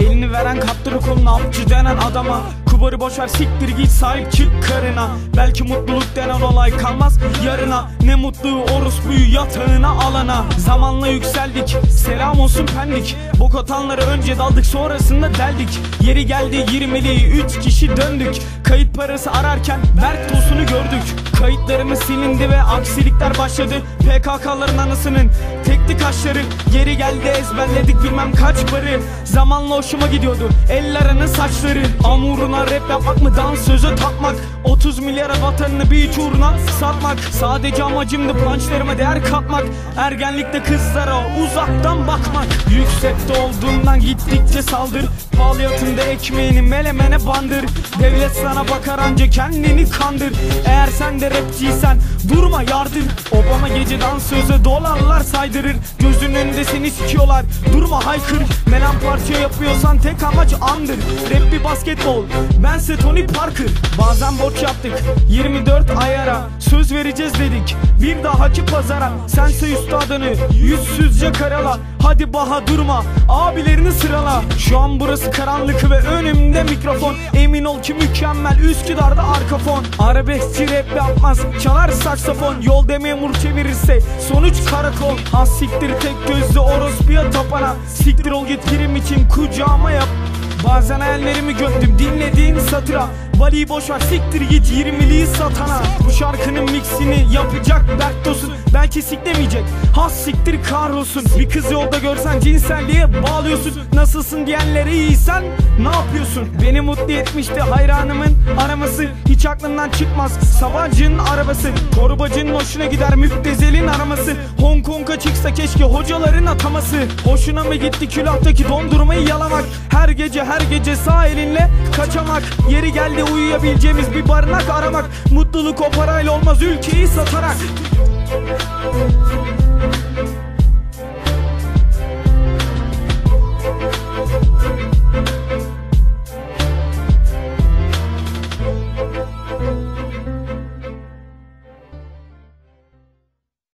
Elini veren kaptırı koluna apçı adama Kubarı boşver siktir git sahip çık karına. Belki mutluluk denen olay kalmaz yarına. Ne mutlu orospuyu yatağına alana. Zamanla yükseldik selam olsun pendik. Bok atanları önce daldık sonrasında deldik. Yeri geldi 20'li 3 kişi döndük. Kayıt parası ararken Berk tosunu gördük Kayıtlarımız silindi ve aksilikler başladı. PKK'ların anasının tekli kaşları Geri geldi ezberledik bilmem kaç barı. Zamanla hoşuma gidiyordu. Ellerinin saçları. Amuruna rap yapmak mı dans söze takmak 30 milyara vatanını bir iç uğruna satmak. Sadece amacımdı punchlarıma değer katmak. Ergenlikte kızlara uzaktan bakmak. Yüksekte olduğundan gittikçe saldır. Pahalıyatında ekmeğini melemene bandır. Devlet sana bakar anca kendini kandır. Eğer sen de rapçiysen durma yardır. Obama gece dans sözü dolarlar saydırır. Gözünün önünde seni sikiyorlar. Durma haykır. Melan parça yapıyorsan tek amaç andır. Rap bir basketbol. Bense Tony Parker. Bazen borç yaptık. 24 ayara Söz vereceğiz dedik. Bir dahaki pazara Sense üstadını yüzsüzce karala. Hadi baha durma abilerini sırala. Şu an burası karanlık ve önümde mikrofon. Emin ol ki mükemmel Üsküdar'da arka fon Arabeskçi rap yapmaz çalar saksafon. Yolda memur çevirirse sonuç karakol. Ha siktir tek gözlü orospuya tapana. Siktir ol git prim için kucağıma yap Bazen hayallerimi gömdüm dinlediğin satıra. Valiyi boşver siktir git 20'liği satana şarkının mixini yapacak Berktos'un Belki siklemeyecek Has siktir kahrolsun Bir kız yolda görsen cinselliğe bağlıyorsun. Nasılsın diyenlere iyisen ne yapıyorsun? Beni mutlu etmişti hayranımın araması. Hiç aklımdan çıkmaz Sabancı'nın arabası. Torbacının hoşuna gider müptezelin araması. Hong Kong'a çıksa keşke hocaların ataması. Hoşuna mı gitti külahtaki dondurmayı yalamak? Her gece her gece sağ elinle kaçamak. Yeri geldi uyuyabileceğimiz bir barınak aramak. Mutluluk o parayla olmaz ülkeyi satarak